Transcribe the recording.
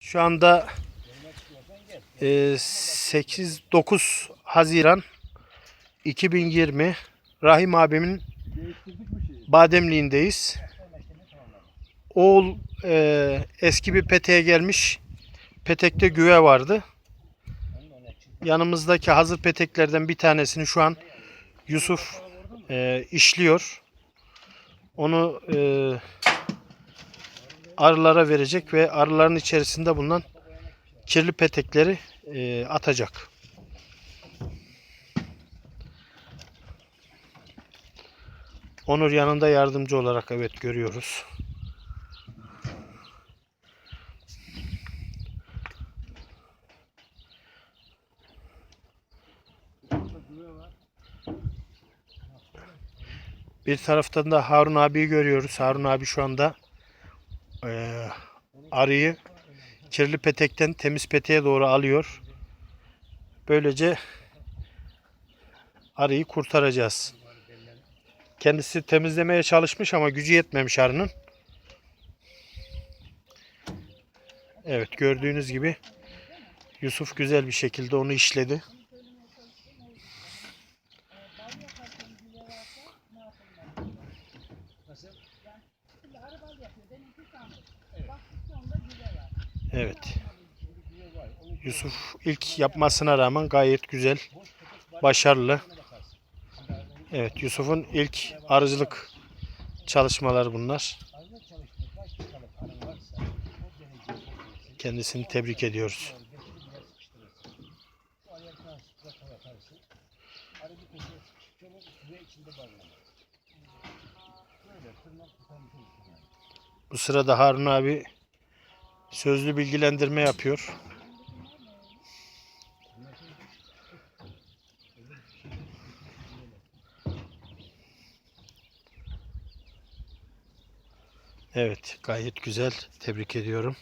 Şu anda e, 8-9 Haziran 2020 Rahim abimin Bademliğindeyiz. Oğul e, eski bir peteğe gelmiş. Petekte güve vardı. Yanımızdaki hazır peteklerden bir tanesini şu an Yusuf e, işliyor. Onu e, arılara verecek ve arıların içerisinde bulunan kirli petekleri e, atacak. Onur yanında yardımcı olarak evet görüyoruz. Bir taraftan da Harun abiyi görüyoruz. Harun abi şu anda eee, arıyı kirli petekten temiz peteğe doğru alıyor. Böylece arıyı kurtaracağız. Kendisi temizlemeye çalışmış ama gücü yetmemiş arının. Evet gördüğünüz gibi Yusuf güzel bir şekilde onu işledi. Evet. Yusuf ilk yapmasına rağmen gayet güzel, başarılı. Evet, Yusuf'un ilk arıcılık çalışmaları bunlar. Kendisini tebrik ediyoruz. Bu sırada Harun abi sözlü bilgilendirme yapıyor. Evet, gayet güzel. Tebrik ediyorum.